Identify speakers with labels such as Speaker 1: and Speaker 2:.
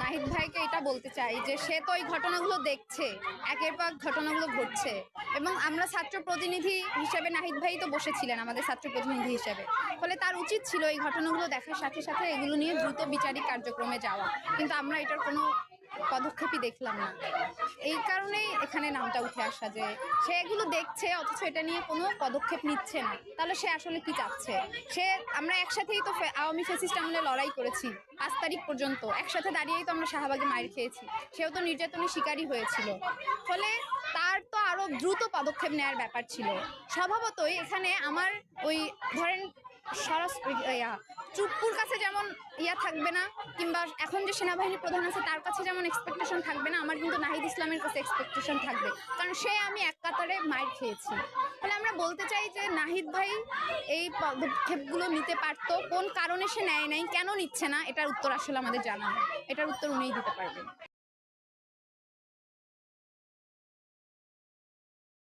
Speaker 1: নাহিদ ভাইকে এটা বলতে চাই যে সে তো ওই ঘটনাগুলো দেখছে, একের পর ঘটনাগুলো ঘটছে। এবং আমরা ছাত্র প্রতিনিধি হিসেবে নাহিদ ভাই তো বসেছিলেন আমাদের ছাত্র প্রতিনিধি হিসেবে। ফলে তার উচিত ছিল এই ঘটনাগুলো দেখার সাথে সাথে এগুলো নিয়ে দ্রুত বিচারিক কার্যক্রমে যাওয়া। কিন্তু আমরা এটার কোনো পদক্ষেপই দেখলাম না। এই কারণেই এখানে নামটা উঠে আসা যে সে এগুলো দেখছে, অথচ এটা নিয়ে কোনো পদক্ষেপ নিচ্ছে না। তাহলে সে আসলে কি চাচ্ছে? সে, আমরা একসাথেই তো আওয়ামী ফেসিস্ট আমলে লড়াই করেছি পাঁচ তারিখ পর্যন্ত। একসাথে দাঁড়িয়েই তো আমরা শাহবাগে মায়ের খেয়েছি। সেও তো নির্যাতনের শিকারই হয়েছিল। ফলে তার তো আরও দ্রুত পদক্ষেপ নেওয়ার ব্যাপার ছিল। স্বভাবতই এখানে আমার ওই, ধরেন সরস ইয়া চুপ্পুর কাছে যেমন ইয়া থাকবে না, কিংবা এখন যে সেনাবাহিনী প্রধান আছে, তার কাছে যেমন এক্সপেকটেশন থাকবে না, আমার কিন্তু নাহিদ ইসলামের কাছে এক্সপেকটেশন থাকবে। কারণ সে আমি এক কাতারে মাইর খেয়েছি। ফলে আমরা বলতে চাই যে নাহিদ ভাই এই পদক্ষেপগুলো নিতে পারতো, কোন কারণে সে নেয় নাই, কেন নিচ্ছে না, এটার উত্তর আসলে আমাদের জানা এটার উত্তর উনিই দিতে পারবেন।